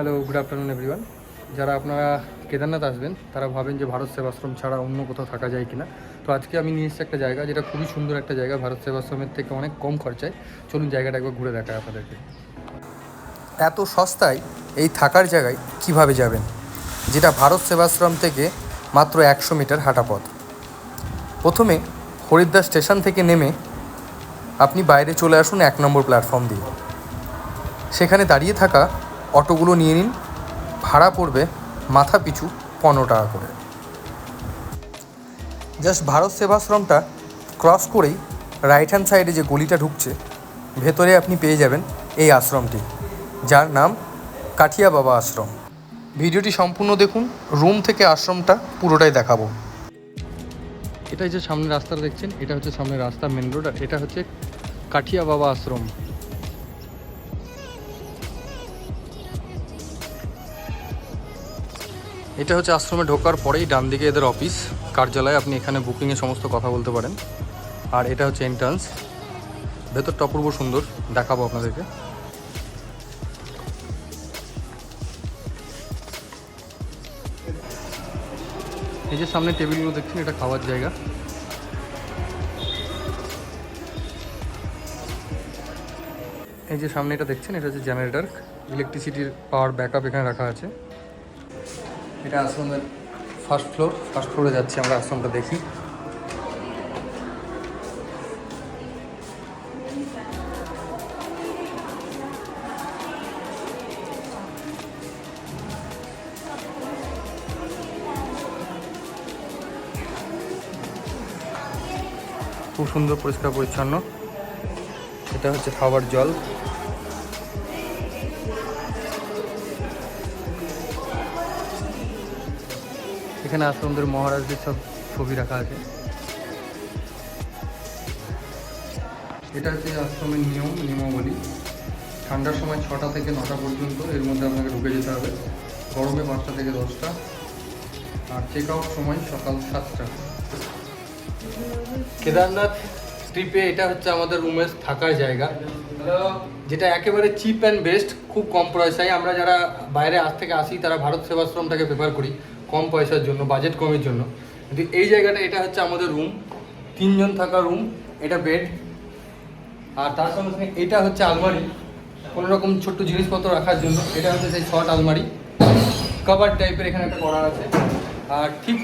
Hello good afternoon everyone যারা আপনারা কেদারনাথ আসবেন, তারা ভাবেন যে ভারত সেবাশ্রম ছাড়া অন্য কোথাও থাকা যায় কিনা। তো আজকে আমি নিয়ে এসেছি একটা জায়গা যেটা খুবই সুন্দর একটা জায়গা, ভারত সেবাশ্রমের থেকে অনেক কম খরচায়। চলুন জায়গাটা একবার ঘুরে দেখায় আপনাদেরকে। এত সস্তায় এই থাকার জায়গায় কীভাবে যাবেন? যেটা ভারত সেবাশ্রম থেকে মাত্র একশো মিটার হাঁটা পথ। প্রথমে হরিদ্বার স্টেশন থেকে নেমে আপনি বাইরে চলে আসুন এক নম্বর প্ল্যাটফর্ম দিয়ে। সেখানে দাঁড়িয়ে থাকা অটোগুলো নিয়ে নিন। ভাড়া পড়বে মাথা পিছু পনেরো টাকা করে। জাস্ট ভারত সেবাশ্রমটা ক্রস করেই রাইট হ্যান্ড সাইডে যে গলিটা ঢুকছে, ভেতরে আপনি পেয়ে যাবেন এই আশ্রমটি, যার নাম কাঠিয়া বাবা আশ্রম। ভিডিওটি সম্পূর্ণ দেখুন রুম থেকে আশ্রমটা পুরোটাই দেখাবো। এটাই যে সামনে রাস্তাটা দেখছেন, এটা হচ্ছে সামনে রাস্তা মেন রোড আর এটা হচ্ছে কাঠিয়া বাবা আশ্রম। এটা হচ্ছে আশ্রমে ঢোকার পরেই ডান দিকে এদের অফিস কার্যালয় আপনি এখানে বুকিংয়ে সমস্ত কথা বলতে পারেন। আর এটা হচ্ছে এন্ট্রান্স ভেতরটা অপূর্ব সুন্দর, দেখাবো আপনাদেরকে। এই যে সামনে টেবিলগুলো দেখছেন, এটা খাওয়ার জায়গা। এই যে সামনে এটা দেখছেন, এটা হচ্ছে জেনারেটর ইলেকট্রিসিটির পাওয়ার ব্যাকআপ এখানে রাখা আছে। এটা আশ্রমের ফার্স্ট ফ্লোর ফার্স্ট ফ্লোরে যাচ্ছি আমরা আশ্রমটা দেখি। খুব সুন্দর, পরিষ্কার, পরিচ্ছন্ন। এটা হচ্ছে খাবার জল। এখানে আশ্রমদের মহারাজদের সব ছবি রাখা আছে। এটা হচ্ছে আশ্রমের নিয়ম নিয়মাবলী। ঠান্ডার সময় ছটা থেকে নটা পর্যন্ত এর মধ্যে আপনাকে ঢুকে যেতে হবে। গরমে পাঁচটা থেকে দশটা। আর চেক আউট সময় সকাল সাতটা। কেদারনাথ ট্রিপে এটা হচ্ছে আমাদের রুমের থাকার জায়গা। যেটা একেবারে চিপ অ্যান্ড বেস্ট খুব কম পয়সায়। আমরা যারা বাইরে আজ থেকে আসি তারা ভারত সেবাশ্রমটাকে প্রেফার করি। কম পয়সার জন্য বাজেট কমের জন্য। কিন্তু এই জায়গাটা, এটা হচ্ছে আমাদের রুম তিনজন থাকা রুম এটা বেড আর তার সঙ্গে সঙ্গে এটা হচ্ছে আলমারি। কোনো রকম ছোট্ট জিনিসপত্র রাখার জন্য এটা হচ্ছে সেই শর্ট আলমারি। কভার টাইপের এখানে একটা করা আছে। আর ঠিক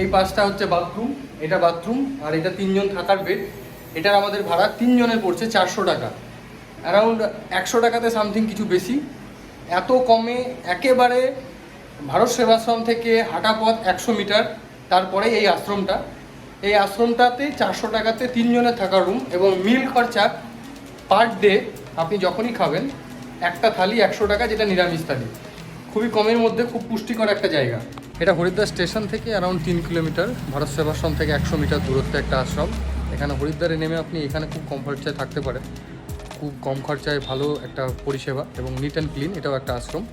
এই পাঁচটা হচ্ছে বাথরুম এটা বাথরুম আর এটা তিনজন থাকার বেড এটার আমাদের ভাড়া তিনজনের পড়ছে চারশো টাকা। অ্যারাউন্ড একশো টাকাতে সামথিং কিছু বেশি। এত কমে একেবারে ভারত সেবাশ্রম থেকে হাঁটা পথ একশো মিটার, তারপরে এই আশ্রমটা। এই আশ্রমটাতে চারশো টাকাতে তিনজনের থাকার রুম এবং মিল খরচা পার ডে আপনি যখনই খাবেন, একটা থালি একশো টাকা যেটা নিরামিষ থালি। খুবই কমের মধ্যে, খুব পুষ্টিকর একটা জায়গা। এটা হরিদ্বার স্টেশন থেকে অ্যারাউন্ড তিন কিলোমিটার, ভারত সেবাশ্রম থেকে একশো মিটার দূরত্বে একটা আশ্রম। এখানে হরিদ্বারে নেমে আপনি এখানে খুব কম খরচায় থাকতে পারেন। খুব কম খরচায় ভালো একটা পরিষেবা এবং নিট অ্যান্ড ক্লিন এটাও একটা আশ্রম।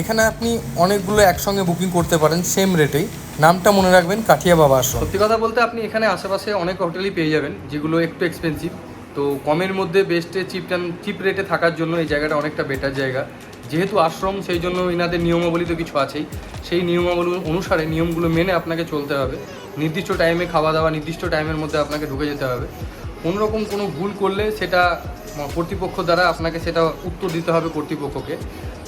এখানে আপনি অনেকগুলো একসঙ্গে বুকিং করতে পারেন সেম রেটেই নামটা মনে রাখবেন, কাঠিয়া বাবা আশ্রম। সত্যি কথা বলতে আপনি এখানে আশেপাশে অনেক হোটেলই পেয়ে যাবেন, যেগুলো একটু এক্সপেন্সিভ তো কমের মধ্যে বেস্টে চিপ চিপ রেটে থাকার জন্য এই জায়গাটা অনেকটা বেটার জায়গা। যেহেতু আশ্রম, সেই জন্য এনাদের নিয়মাবলী তো কিছু আছেই। সেই নিয়মাবলী অনুসারে নিয়মগুলো মেনে আপনাকে চলতে হবে। নির্দিষ্ট টাইমে খাওয়া দাওয়া নির্দিষ্ট টাইমের মধ্যে আপনাকে ঢুকে যেতে হবে। কোনোরকম কোনো ভুল করলে সেটা কর্তৃপক্ষ দ্বারা আপনাকে সেটা উত্তর দিতে হবে কর্তৃপক্ষকে।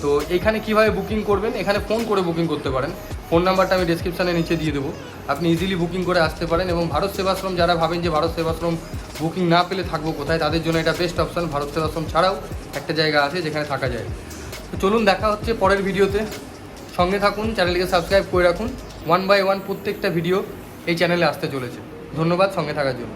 তো এখানে কীভাবে বুকিং করবেন? এখানে ফোন করে বুকিং করতে পারেন। ফোন নাম্বারটা আমি ডিসক্রিপশানে নিচে দিয়ে দেবো। আপনি ইজিলি বুকিং করে আসতে পারেন এবং ভারত সেবাশ্রম, যারা ভাবেন যে ভারত সেবাশ্রম বুকিং না পেলে থাকব কোথায়, তাদের জন্য এটা বেস্ট অপশান ভারত সেবাশ্রম ছাড়াও একটা জায়গা আছে যেখানে থাকা যায়। তো চলুন দেখা হচ্ছে পরের ভিডিওতে। সঙ্গে থাকুন চ্যানেলকে সাবস্ক্রাইব করে রাখুন। ওয়ান বাই ওয়ান প্রত্যেকটা ভিডিও এই চ্যানেলে আসতে চলেছে। ধন্যবাদ সঙ্গে থাকার জন্য।